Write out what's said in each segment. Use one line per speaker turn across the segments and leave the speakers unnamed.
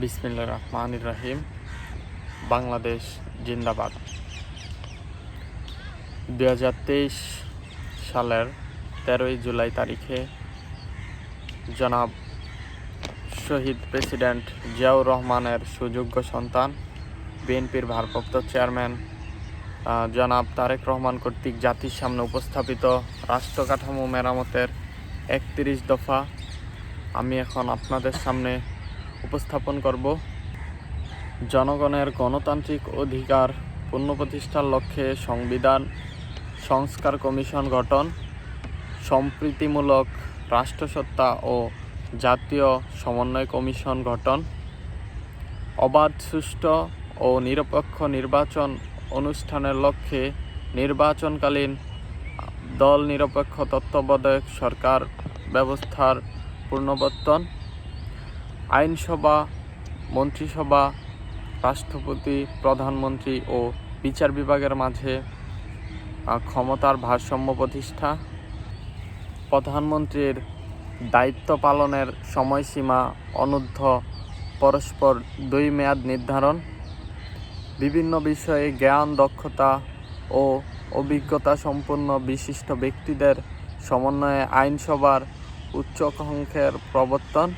বিসমিল্লা রহমান রাহিম। বাংলাদেশ জিন্দাবাদ। দু হাজার তেইশ সালের তেরোই জুলাই তারিখে জনাব শহীদ প্রেসিডেন্ট জিয়াউর রহমানের সুযোগ্য সন্তান, বিএনপির ভারপ্রাপ্ত চেয়ারম্যান জনাব তারেক রহমান কর্তৃক জাতির সামনে উপস্থাপিত রাষ্ট্র কাঠামো মেরামতের একত্রিশ দফা। আমি এখন আপনাদের সামনে উপস্থাপন করব। জনগণের গণতান্ত্রিক অধিকার পুনঃপ্রতিষ্ঠার লক্ষ্যে সংবিধান, সংস্কার কমিশন গঠন, সম্প্রীতিমূলক রাষ্ট্রসত্তা ও জাতীয় সমন্বয় কমিশন গঠন, অবাধ, সুষ্ঠু ও নিরপেক্ষ নির্বাচন অনুষ্ঠানের লক্ষ্যে নির্বাচনকালীন দল নিরপেক্ষ তত্ত্বাবধায়ক সরকার ব্যবস্থার পুনর্বর্তন আইনসভা, মন্ত্রিসভা, রাষ্ট্রপতি, প্রধানমন্ত্রী ও বিচার বিভাগের মাঝে ক্ষমতার ভারসাম্য প্রতিষ্ঠা। প্রধানমন্ত্রীর দায়িত্ব পালনের সময়সীমা অনূর্ধ্ব পরস্পর দুই মেয়াদ নির্ধারণ। বিভিন্ন বিষয়ে জ্ঞান, দক্ষতা ও অভিজ্ঞতা সম্পন্ন বিশিষ্ট ব্যক্তিদের সমন্বয়ে আইনসভার উচ্চাকাঙ্ক্ষের প্রবর্তন।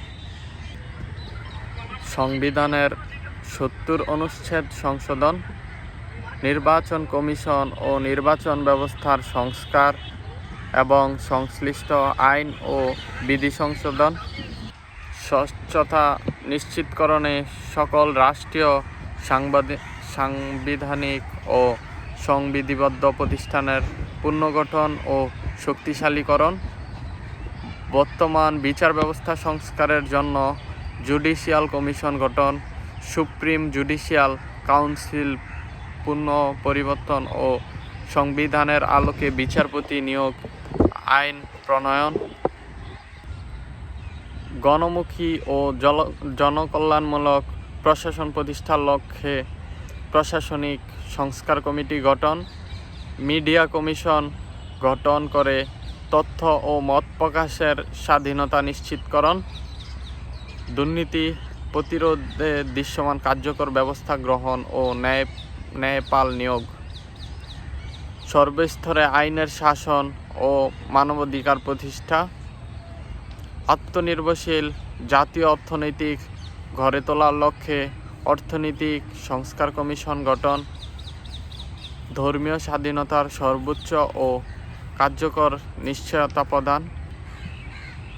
সংবিধানের সত্তর অনুচ্ছেদ সংশোধন, নির্বাচন কমিশন ও নির্বাচন ব্যবস্থার সংস্কার এবং সংশ্লিষ্ট আইন ও বিধি সংশোধন, স্বচ্ছতা নিশ্চিতকরণে সকল রাষ্ট্রীয় সাংবাদিক সাংবিধানিক ও সংবিধিবদ্ধ প্রতিষ্ঠানের পুনর্গঠন ও শক্তিশালীকরণ, বর্তমান বিচার ব্যবস্থা সংস্কারের জন্য জুডিশিয়াল কমিশন গঠন, সুপ্রিম জুডিশিয়াল কাউন্সিল পুনঃ পরিবর্তন ও সংবিধানের আলোকে বিচারপতি নিয়োগ আইন প্রণয়ন। গণমুখী ও জল, জনকল্যাণমূলক প্রশাসন প্রতিষ্ঠার লক্ষ্যে প্রশাসনিক সংস্কার কমিটি গঠন। মিডিয়া কমিশন গঠন করে তথ্য ও মত প্রকাশের স্বাধীনতা নিশ্চিতকরণ। দুর্নীতি প্রতিরোধে দৃশ্যমান কার্যকর ব্যবস্থা গ্রহণ ও ন্যায়, ন্যায়পাল নিয়োগ। সর্বস্তরে আইনের শাসন ও মানবাধিকার প্রতিষ্ঠা। আত্মনির্ভরশীল জাতীয় অর্থনৈতিক গড়ে তোলার লক্ষ্যে অর্থনৈতিক সংস্কার কমিশন গঠন। ধর্মীয় স্বাধীনতার সর্বোচ্চ ও কার্যকর নিশ্চয়তা প্রদান।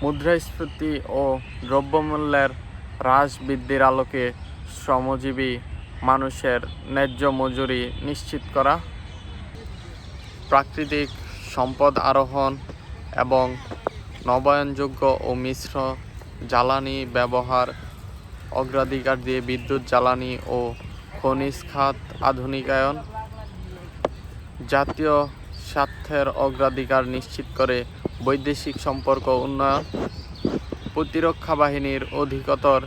মুদ্রাস্ফীতি ও দ্রব্যমূল্যের হ্রাস বৃদ্ধির আলোকে শ্রমজীবী মানুষের ন্যায্য মজুরি নিশ্চিত করা, প্রাকৃতিক সম্পদ আরোহণ এবং নবায়নযোগ্য ও মিশ্র জ্বালানি ব্যবহার, অগ্রাধিকার দিয়ে বিদ্যুৎ, জ্বালানি ও খনিজ খাত আধুনিকায়ন, জাতীয় স্বার্থের অগ্রাধিকার নিশ্চিত করে বৈদেশিক সম্পর্ক উন্নয়ন, প্রতিরক্ষা বাহিনীর অধিকতর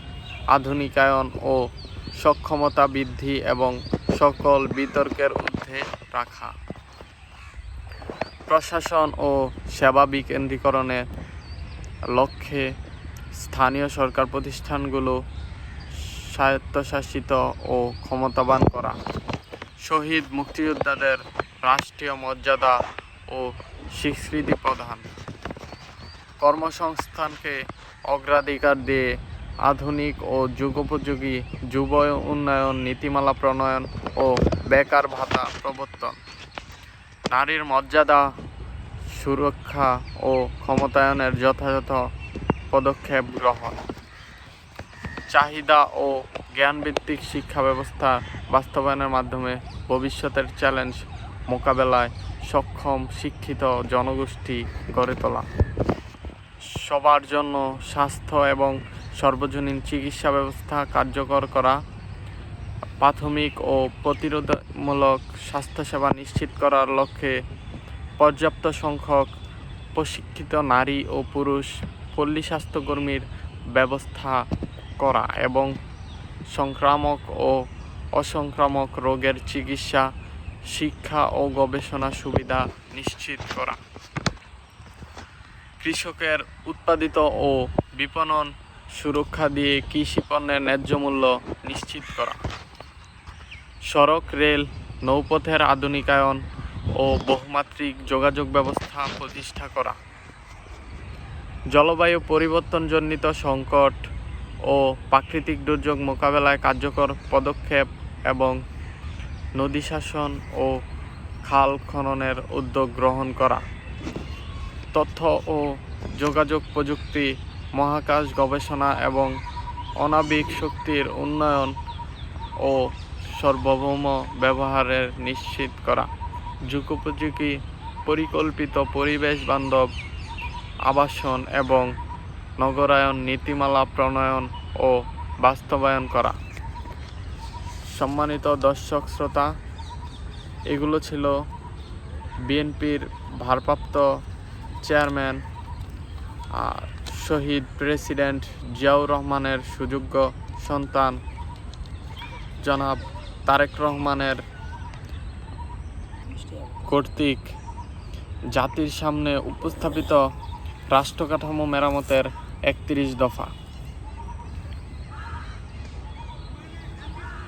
আধুনিকায়ন ও সক্ষমতা বৃদ্ধি এবং সকল বিতর্কের ঊর্ধ্বে রাখা। প্রশাসন ও সেবা বিকেন্দ্রীকরণের লক্ষ্যে স্থানীয় সরকার প্রতিষ্ঠানগুলো স্বায়ত্তশাসিত ও ক্ষমতাবান করা। শহীদ মুক্তিযোদ্ধাদের রাষ্ট্রীয় মর্যাদা ও স্বীকৃতি প্রদান। কর্মসংস্থানকে অগ্রাধিকার দিয়ে আধুনিক ও যুগোপযোগী যুব উন্নয়ন নীতিমালা প্রণয়ন ও বেকার ভাতা প্রবর্তন। নারীর মর্যাদা, সুরক্ষা ও ক্ষমতায়নের যথাযথ পদক্ষেপ গ্রহণ। চাহিদা ও জ্ঞানভিত্তিক শিক্ষা ব্যবস্থা বাস্তবায়নের মাধ্যমে ভবিষ্যতের চ্যালেঞ্জ মোকাবেলায় সক্ষম, শিক্ষিত জনগোষ্ঠী গড়ে তোলা। সবার জন্য স্বাস্থ্য এবং সর্বজনীন চিকিৎসা ব্যবস্থা কার্যকর করা, প্রাথমিক ও প্রতিরোধমূলক স্বাস্থ্যসেবা নিশ্চিত করার লক্ষ্যে পর্যাপ্ত সংখ্যক প্রশিক্ষিত নারী ও পুরুষ, পল্লী স্বাস্থ্যকর্মীর ব্যবস্থা করা এবং সংক্রামক ও অসংক্রামক রোগের চিকিৎসা শিক্ষা ও গবেষণা সুবিধা নিশ্চিত করা। কৃষকের উৎপাদিত ও বিপণন সুরক্ষা দিয়ে কৃষি পণ্যের ন্যায্য মূল্য নিশ্চিত করা। সড়ক, রেল, নৌপথের আধুনিকায়ন ও বহুমাত্রিক যোগাযোগ ব্যবস্থা প্রতিষ্ঠা করা। জলবায়ু পরিবর্তনজনিত সংকট ও প্রাকৃতিক দুর্যোগ মোকাবেলায় কার্যকর পদক্ষেপ এবং নদী শাসন ও খাল খননের উদ্যোগ গ্রহণ করা। তথ্য ও যোগাযোগ প্রযুক্তি, মহাকাশ গবেষণা এবং অনাবিক শক্তির উন্নয়ন ও সার্বভৌম ব্যবহারের নিশ্চিত করা। যুগোপযোগী পরিকল্পিত পরিবেশ বান্ধব, আবাসন এবং নগরায়ন নীতিমালা প্রণয়ন ও বাস্তবায়ন করা। সম্মানিত দর্শক, শ্রোতা, এগুলো ছিল বিএনপির ভারপ্রাপ্ত চেয়ারম্যান শহীদ প্রেসিডেন্ট জিয়াউর রহমানের সুযোগ্য সন্তান জনাব তারেক রহমানের কর্তৃক জাতির সামনে উপস্থাপিত রাষ্ট্রকাঠামো মেরামতের একত্রিশ দফা।